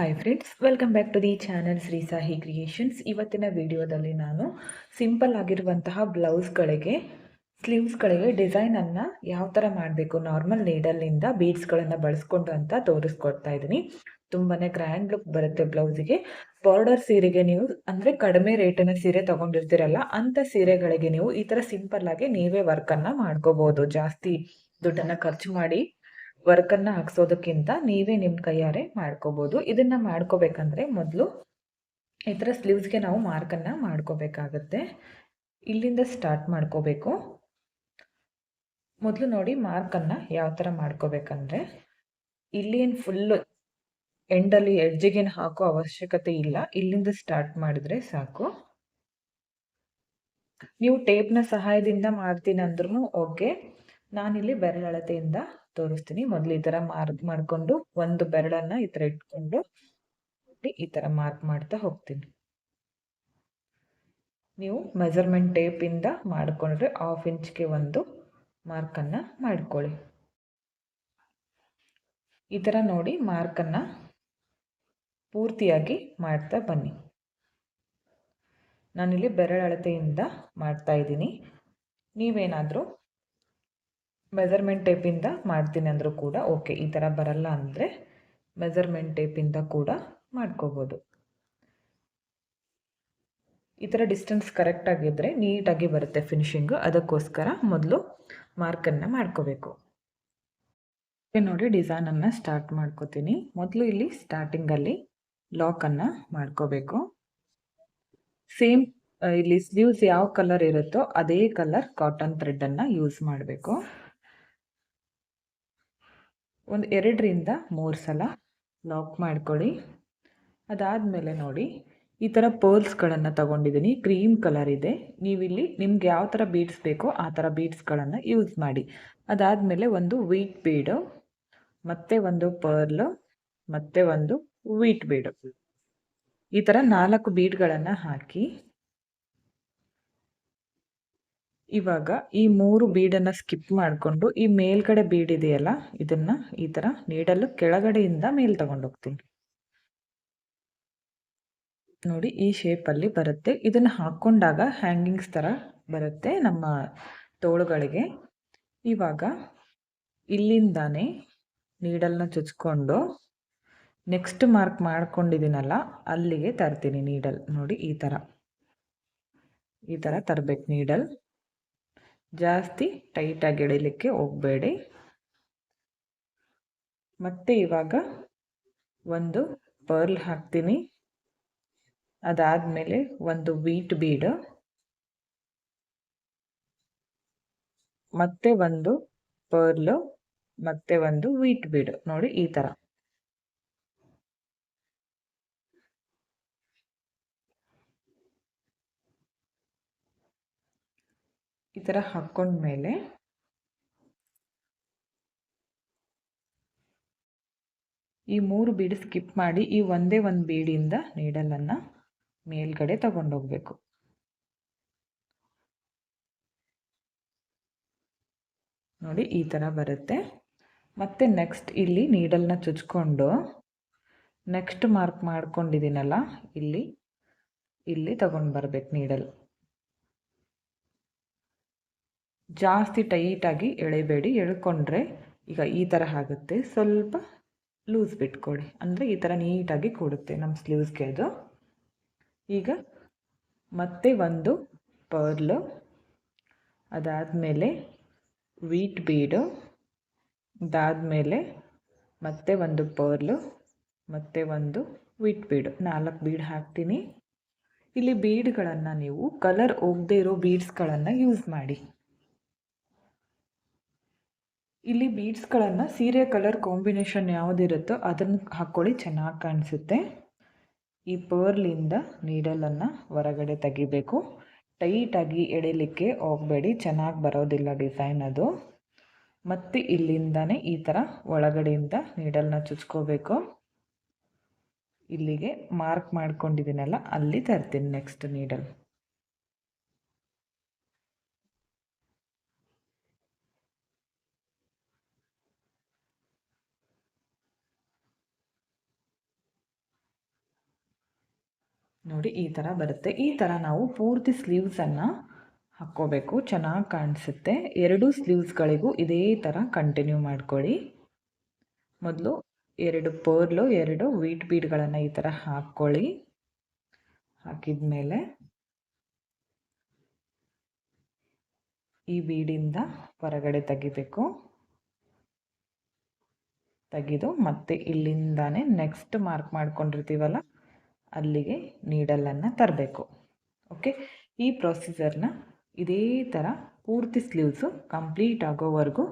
Hi friends welcome back to the channel Shri Sahi creations ಇವತ್ತಿನ ವಿಡಿಯೋದಲ್ಲಿ ನಾನು simple ಆಗಿರುವಂತಹ ಬ್ಲೌಸ್ಗಳಿಗೆ ಸ್ಲೀವ್ಸ್ಗಳಿಗೆ ಡಿಸೈನನ್ನು ಯಾವ ಥರ ಮಾಡಬೇಕು ನಾರ್ಮಲ್ ನೀಡಲ್ಲಿಂದ ಬೀಡ್ಸ್ಗಳನ್ನು ಬಳಸ್ಕೊಂಡು ಅಂತ ತೋರಿಸ್ಕೊಡ್ತಾ ಇದ್ದೀನಿ. ತುಂಬಾ ಗ್ರ್ಯಾಂಡ್ ಲುಕ್ ಬರುತ್ತೆ ಬ್ಲೌಸಿಗೆ ಬಾರ್ಡರ್ ಸೀರೆಗೆ ನೀವು, ಅಂದರೆ ಕಡಿಮೆ ರೇಟಿನ ಸೀರೆ ತೊಗೊಂಡಿರ್ತೀರಲ್ಲ ಅಂಥ ಸೀರೆಗಳಿಗೆ ನೀವು ಈ ಥರ ಸಿಂಪಲ್ ಆಗಿ ನೀವೇ ವರ್ಕನ್ನು ಮಾಡ್ಕೋಬೋದು. ಜಾಸ್ತಿ ದುಡ್ಡನ್ನು ಖರ್ಚು ಮಾಡಿ ವರ್ಕನ್ನು ಹಾಕ್ಸೋದಕ್ಕಿಂತ ನೀವೇ ನಿಮ್ಮ ಕೈಯಾರೆ ಮಾಡ್ಕೋಬೋದು. ಇದನ್ನು ಮಾಡ್ಕೋಬೇಕಂದ್ರೆ ಮೊದಲು ಈ ಥರ ಸ್ಲೀವ್ಸ್ಗೆ ನಾವು ಮಾರ್ಕನ್ನು ಮಾಡ್ಕೋಬೇಕಾಗತ್ತೆ. ಇಲ್ಲಿಂದ ಸ್ಟಾರ್ಟ್ ಮಾಡ್ಕೋಬೇಕು. ಮೊದಲು ನೋಡಿ ಮಾರ್ಕನ್ನು ಯಾವ ಥರ ಮಾಡ್ಕೋಬೇಕಂದ್ರೆ ಇಲ್ಲಿ ಏನು ಫುಲ್ಲು ಎಂಡಲ್ಲಿ ಎಡ್ಜಿಗೇನು ಹಾಕೋ ಅವಶ್ಯಕತೆ ಇಲ್ಲ. ಇಲ್ಲಿಂದ ಸ್ಟಾರ್ಟ್ ಮಾಡಿದ್ರೆ ಸಾಕು. ನೀವು ಟೇಪ್ನ ಸಹಾಯದಿಂದ ಮಾಡ್ತೀನಿ ಅಂದ್ರೂ ಓಕೆ ನಾನಿಲ್ಲಿ ಬೆರಳಳತೆಯಿಂದ ತೋರಿಸ್ತೀನಿ. ಮೊದಲು ಈ ಥರ ಮಾರ್ಕ್ ಮಾಡಿಕೊಂಡು ಒಂದು ಬೆರಳನ್ನು ಈ ಥರ ಇಟ್ಕೊಂಡು ಈ ಥರ ಮಾರ್ಕ್ ಮಾಡ್ತಾ ಹೋಗ್ತೀನಿ. ನೀವು ಮೆಜರ್ಮೆಂಟ್ ಟೇಪಿಂದ ಮಾಡಿಕೊಂಡ್ರೆ ಹಾಫ್ ಇಂಚ್ಗೆ ಒಂದು ಮಾರ್ಕನ್ನು ಮಾಡ್ಕೊಳ್ಳಿ. ಈ ಥರ ನೋಡಿ ಮಾರ್ಕನ್ನು ಪೂರ್ತಿಯಾಗಿ ಮಾಡ್ತಾ ಬನ್ನಿ. ನಾನಿಲ್ಲಿ ಬೆರಳಳತೆಯಿಂದ ಮಾಡ್ತಾ ಇದ್ದೀನಿ. ನೀವೇನಾದರೂ ಮೆಜರ್ಮೆಂಟ್ ಟೇಪಿಂದ ಮಾಡ್ತೀನಿ ಅಂದರೂ ಕೂಡ ಓಕೆ ಈ ಥರ ಬರಲ್ಲ ಅಂದರೆ ಮೆಜರ್ಮೆಂಟ್ ಟೇಪಿಂದ ಕೂಡ ಮಾಡ್ಕೋಬೋದು. ಈ ಥರ ಡಿಸ್ಟೆನ್ಸ್ ಕರೆಕ್ಟಾಗಿದ್ದರೆ ನೀಟಾಗಿ ಬರುತ್ತೆ ಫಿನಿಶಿಂಗು ಅದಕ್ಕೋಸ್ಕರ ಮೊದಲು ಮಾರ್ಕನ್ನು ಮಾಡ್ಕೋಬೇಕು. ನೋಡಿ ಡಿಸೈನನ್ನು ಸ್ಟಾರ್ಟ್ ಮಾಡ್ಕೋತೀನಿ. ಮೊದಲು ಇಲ್ಲಿ ಸ್ಟಾರ್ಟಿಂಗಲ್ಲಿ ಲಾಕನ್ನು ಮಾಡ್ಕೋಬೇಕು. ಸೇಮ್ ಇಲ್ಲಿ ಸ್ಲೀವ್ಸ್ ಯಾವ ಕಲರ್ ಇರುತ್ತೋ ಅದೇ ಕಲರ್ ಕಾಟನ್ ಥ್ರೆಡ್ಡನ್ನು ಯೂಸ್ ಮಾಡಬೇಕು. ಒಂದು ಎರಡರಿಂದ ಮೂರು ಸಲ ಲಾಕ್ ಮಾಡ್ಕೊಳ್ಳಿ. ಅದಾದಮೇಲೆ ನೋಡಿ, ಈ ಥರ ಪರ್ಲ್ಸ್ಗಳನ್ನು ತಗೊಂಡಿದ್ದೀನಿ ಕ್ರೀಮ್ ಕಲರ್ ಇದೆ. ನೀವಿಲ್ಲಿ ನಿಮ್ಗೆ ಯಾವ ಥರ ಬೀಡ್ಸ್ ಬೇಕೋ ಆ ಥರ ಬೀಡ್ಸ್ಗಳನ್ನು ಯೂಸ್ ಮಾಡಿ. ಅದಾದಮೇಲೆ ಒಂದು ವೀಟ್ ಬೀಡು ಮತ್ತೆ ಒಂದು ಪರ್ಲು ಮತ್ತು ಒಂದು ವೀಟ್ ಬೀಡು ಈ ಥರ ನಾಲ್ಕು ಬೀಡ್ಗಳನ್ನು ಹಾಕಿ ಇವಾಗ ಈ ಮೂರು ಬೀಡನ್ನು ಸ್ಕಿಪ್ ಮಾಡಿಕೊಂಡು ಈ ಮೇಲ್ಗಡೆ ಬೀಡ್ ಇದೆಯಲ್ಲ, ಇದನ್ನ ಈ ತರ ನೀಡಲು ಕೆಳಗಡೆಯಿಂದ ಮೇಲ್ ತಗೊಂಡೋಗ್ತೀನಿ ನೋಡಿ, ಈ ಶೇಪಲ್ಲಿ ಬರುತ್ತೆ. ಇದನ್ನ ಹಾಕೊಂಡಾಗ ಹ್ಯಾಂಗಿಂಗ್ಸ್ ತರ ಬರುತ್ತೆ ನಮ್ಮ ತೋಳುಗಳಿಗೆ. ಇವಾಗ ಇಲ್ಲಿಂದಾನೆ ನೀಡಲ್ನ ಚುಚ್ಕೊಂಡು ನೆಕ್ಸ್ಟ್ ಮಾರ್ಕ್ ಮಾಡ್ಕೊಂಡಿದ್ದೀನಲ್ಲ, ಅಲ್ಲಿಗೆ ತರ್ತೀನಿ ನೀಡಲ್ ನೋಡಿ, ಈ ಥರ ಈ ಥರ ತರಬೇಕು ನೀಡಲ್ ಜಾಸ್ತಿ ಟೈಟಾಗಿ ಎಳಿಲಿಕ್ಕೆ ಹೋಗಬೇಡಿ. ಮತ್ತೆ ಇವಾಗ ಒಂದು ಪರ್ಲ್ ಹಾಕ್ತೀನಿ. ಅದಾದಮೇಲೆ ಒಂದು ವೀಟ್ ಬೀಡ್ ಮತ್ತೆ ಒಂದು ಪರ್ಲು ಮತ್ತೆ ಒಂದು ವೀಟ್ ಬೀಡ್ ನೋಡಿ ಈ ಥರ ಈ ಥರ ಹಾಕ್ಕೊಂಡ್ಮೇಲೆ ಈ ಮೂರು ಬೀಡ್ ಸ್ಕಿಪ್ ಮಾಡಿ ಈ ಒಂದೇ ಒಂದು ಬೀಡಿಯಿಂದ ನೀಡಲನ್ನು ಮೇಲ್ಗಡೆ ತಗೊಂಡೋಗ್ಬೇಕು. ನೋಡಿ, ಈ ಥರ ಬರುತ್ತೆ. ಮತ್ತೆ ನೆಕ್ಸ್ಟ್ ಇಲ್ಲಿ ನೀಡಲ್ನ ಚುಚ್ಕೊಂಡು ನೆಕ್ಸ್ಟ್ ಮಾರ್ಕ್ ಮಾಡ್ಕೊಂಡಿದ್ದೀನಲ್ಲ, ಇಲ್ಲಿ ಇಲ್ಲಿ ತಗೊಂಡು ಬರ್ಬೇಕು ನೀಡಲ್ ಜಾಸ್ತಿ ಟೈಟಾಗಿ ಎಳೆಬೇಡಿ, ಎಳ್ಕೊಂಡ್ರೆ ಈಗ ಈ ಥರ ಆಗುತ್ತೆ. ಸ್ವಲ್ಪ ಲೂಸ್ ಬಿಟ್ಕೊಡಿ. ಅಂದರೆ ಈ ಥರ ನೀಟಾಗಿ ಕೊಡುತ್ತೆ ನಮ್ಮ ಸ್ಲೀವ್ಸ್ಗೆ ಅದು. ಈಗ ಮತ್ತೆ ಒಂದು ಪರ್ಲು ಅದಾದಮೇಲೆ ವೀಟ್ ಬೀಡು ಅದಾದಮೇಲೆ ಮತ್ತೆ ಒಂದು ಪರ್ಲು ಮತ್ತೆ ಒಂದು ವೀಟ್ ಬೀಡು ನಾಲ್ಕು ಬೀಡ್ ಹಾಕ್ತೀನಿ. ಇಲ್ಲಿ ಬೀಡ್ಗಳನ್ನು ನೀವು ಕಲರ್ ಹೋಗದೇ ಇರೋ ಬೀಡ್ಸ್ಗಳನ್ನು ಯೂಸ್ ಮಾಡಿ. ಇಲ್ಲಿ ಬೀಡ್ಸ್ಗಳನ್ನು ಸೀರೆ ಕಲರ್ ಕಾಂಬಿನೇಷನ್ ಯಾವುದಿರುತ್ತೋ ಅದನ್ನು ಹಾಕ್ಕೊಳ್ಳಿ, ಚೆನ್ನಾಗಿ ಕಾಣಿಸುತ್ತೆ. ಈ ಪರ್ಲಿಂದ ನೀಡಲನ್ನು ಹೊರಗಡೆ ತೆಗಿಬೇಕು. ಟೈಟಾಗಿ ಎಳಿಲಿಕ್ಕೆ ಹೋಗಬೇಡಿ, ಚೆನ್ನಾಗಿ ಬರೋದಿಲ್ಲ ಡಿಸೈನ್ ಅದು. ಮತ್ತು ಇಲ್ಲಿಂದನೇ ಈ ಥರ ಒಳಗಡೆಯಿಂದ ನೀಡಲ್ನ ಚುಚ್ಕೋಬೇಕು. ಇಲ್ಲಿಗೆ ಮಾರ್ಕ್ ಮಾಡ್ಕೊಂಡಿದ್ದೀನಲ್ಲ, ಅಲ್ಲಿ ತರ್ತೀನಿ ನೆಕ್ಸ್ಟ್ ನೀಡಲ್ ನೋಡಿ, ಈ ಥರ ಬರುತ್ತೆ. ಈ ಥರ ನಾವು ಪೂರ್ತಿ ಸ್ಲೀವ್ಸನ್ನು ಹಾಕ್ಕೋಬೇಕು. ಚೆನ್ನಾಗಿ ಕಾಣಿಸುತ್ತೆ. ಎರಡು ಸ್ಲೀವ್ಸ್ಗಳಿಗೂ ಇದೇ ಥರ ಕಂಟಿನ್ಯೂ ಮಾಡ್ಕೊಳ್ಳಿ. ಮೊದಲು ಎರಡು ಪರ್ಲು, ಎರಡು ವೀಟ್ ಬೀಡ್ಗಳನ್ನು ಈ ಥರ ಹಾಕ್ಕೊಳ್ಳಿ. ಹಾಕಿದ ಮೇಲೆ ಈ ಬೀಡಿಂದ ಹೊರಗಡೆ ತೆಗಿಬೇಕು. ತೆಗೆದು ಮತ್ತೆ ಇಲ್ಲಿಂದಾನೆ ನೆಕ್ಸ್ಟ್ ಮಾರ್ಕ್ ಮಾಡ್ಕೊಂಡಿರ್ತೀವಲ್ಲ ಅಲ್ಲಿಗೆ ನೀಡಲನ್ನು ತರಬೇಕು. ಓಕೆ ಈ ಪ್ರೊಸೀಜರ್ನ ಇದೇ ಥರ ಪೂರ್ತಿ ಸ್ಲೀವ್ಸು ಕಂಪ್ಲೀಟ್ ಆಗೋವರೆಗೂ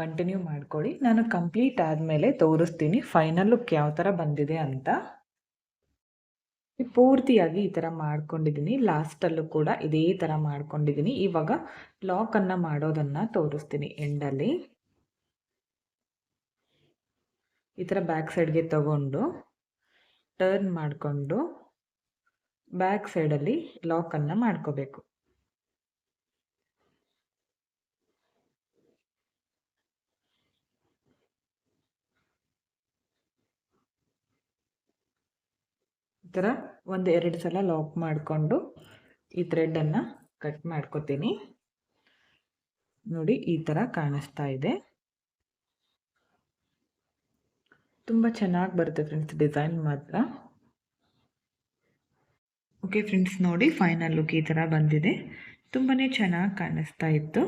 ಕಂಟಿನ್ಯೂ ಮಾಡ್ಕೊಳ್ಳಿ. ನಾನು ಕಂಪ್ಲೀಟ್ ಆದಮೇಲೆ ತೋರಿಸ್ತೀನಿ ಫೈನಲ್ ಲುಕ್ ಯಾವ ಥರ ಬಂದಿದೆ ಅಂತ. ಪೂರ್ತಿಯಾಗಿ ಈ ಥರ ಮಾಡ್ಕೊಂಡಿದ್ದೀನಿ ಲಾಸ್ಟಲ್ಲೂ ಕೂಡ ಇದೇ ಥರ ಮಾಡ್ಕೊಂಡಿದ್ದೀನಿ ಇವಾಗ ಲಾಕನ್ನು ಮಾಡೋದನ್ನು ತೋರಿಸ್ತೀನಿ ಎಂಡಲ್ಲಿ ಈ ಥರ ಬ್ಯಾಕ್ ಸೈಡ್ಗೆ ತಗೊಂಡು ಟರ್ನ್ ಮಾಡಿಕೊಂಡು ಬ್ಯಾಕ್ ಸೈಡಲ್ಲಿ ಲಾಕನ್ನು ಮಾಡ್ಕೋಬೇಕು. ಈ ಥರ ಒಂದು ಎರಡು ಸಲ ಲಾಕ್ ಮಾಡಿಕೊಂಡು ಈ ಥ್ರೆಡನ್ನು ಕಟ್ ಮಾಡ್ಕೋತೀನಿ. ನೋಡಿ ಈ ಥರ ಕಾಣಿಸ್ತಾ ಇದೆ. ತುಂಬ ಚೆನ್ನಾಗಿ ಬರುತ್ತೆ ಫ್ರೆಂಡ್ಸ್ ಡಿಸೈನ್ ಮಾತ್ರ. ಓಕೆ ಫ್ರೆಂಡ್ಸ್ ನೋಡಿ ಫೈನಲ್ ಲುಕ್ ಈ ಥರ ಬಂದಿದೆ. ತುಂಬಾ ಚೆನ್ನಾಗಿ ಕಾಣಿಸ್ತಾ ಇತ್ತು.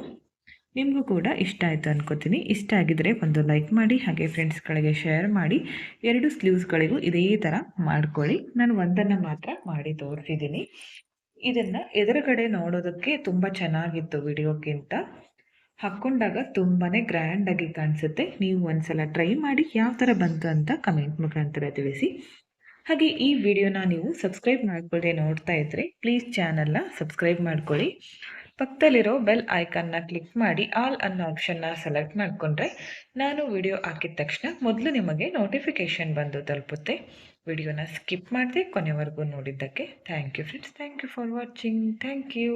ನಿಮಗೂ ಕೂಡ ಇಷ್ಟ ಆಯಿತು ಅನ್ಕೋತೀನಿ. ಇಷ್ಟ ಆಗಿದರೆ ಒಂದು ಲೈಕ್ ಮಾಡಿ, ಹಾಗೆ ಫ್ರೆಂಡ್ಸ್ಗಳಿಗೆ ಶೇರ್ ಮಾಡಿ, ಎರಡು ಸ್ಲೀವ್ಸ್ಗಳಿಗೂ ಇದೇ ಥರ ಮಾಡ್ಕೊಳ್ಳಿ. ನಾನು ಒಂದನ್ನು ಮಾತ್ರ ಮಾಡಿ ತೋರಿಸಿದ್ದೀನಿ. ಇದನ್ನು ಎದುರುಗಡೆ ನೋಡೋದಕ್ಕೆ ತುಂಬ ಚೆನ್ನಾಗಿತ್ತು ವಿಡಿಯೋಕ್ಕಿಂತ ಹಾಕ್ಕೊಂಡಾಗ ತುಂಬಾ ಗ್ರ್ಯಾಂಡಾಗಿ ಕಾಣಿಸುತ್ತೆ. ನೀವು ಒಂದ್ಸಲ ಟ್ರೈ ಮಾಡಿ ಯಾವ ಥರ ಬಂತು ಅಂತ ಕಮೆಂಟ್ ಮುಖಾಂತರ ತಿಳಿಸಿ. ಹಾಗೆ ಈ ವಿಡಿಯೋನ ನೀವು ಸಬ್ಸ್ಕ್ರೈಬ್ ಮಾಡಿಕೊಳ್ಳಿ ನೋಡ್ತಾ ಇದ್ದರೆ ಪ್ಲೀಸ್ ಚಾನಲ್ನ ಸಬ್ಸ್ಕ್ರೈಬ್ ಮಾಡ್ಕೊಳ್ಳಿ. ಪಕ್ಕದಲ್ಲಿರೋ ಬೆಲ್ ಐಕನ್ನ ಕ್ಲಿಕ್ ಮಾಡಿ ಆಲ್ ಅನ್ನೋ ಆಪ್ಷನ್ನ ಸೆಲೆಕ್ಟ್ ಮಾಡಿಕೊಂಡ್ರೆ ನಾನು ವಿಡಿಯೋ ಹಾಕಿದ ತಕ್ಷಣ ಮೊದಲು ನಿಮಗೆ ನೋಟಿಫಿಕೇಷನ್ ಬಂದು ತಲುಪುತ್ತೆ. ವಿಡಿಯೋನ ಸ್ಕಿಪ್ ಮಾಡದೆ ಕೊನೆವರೆಗೂ ನೋಡಿದ್ದಕ್ಕೆ thank you friends thank you for watching thank you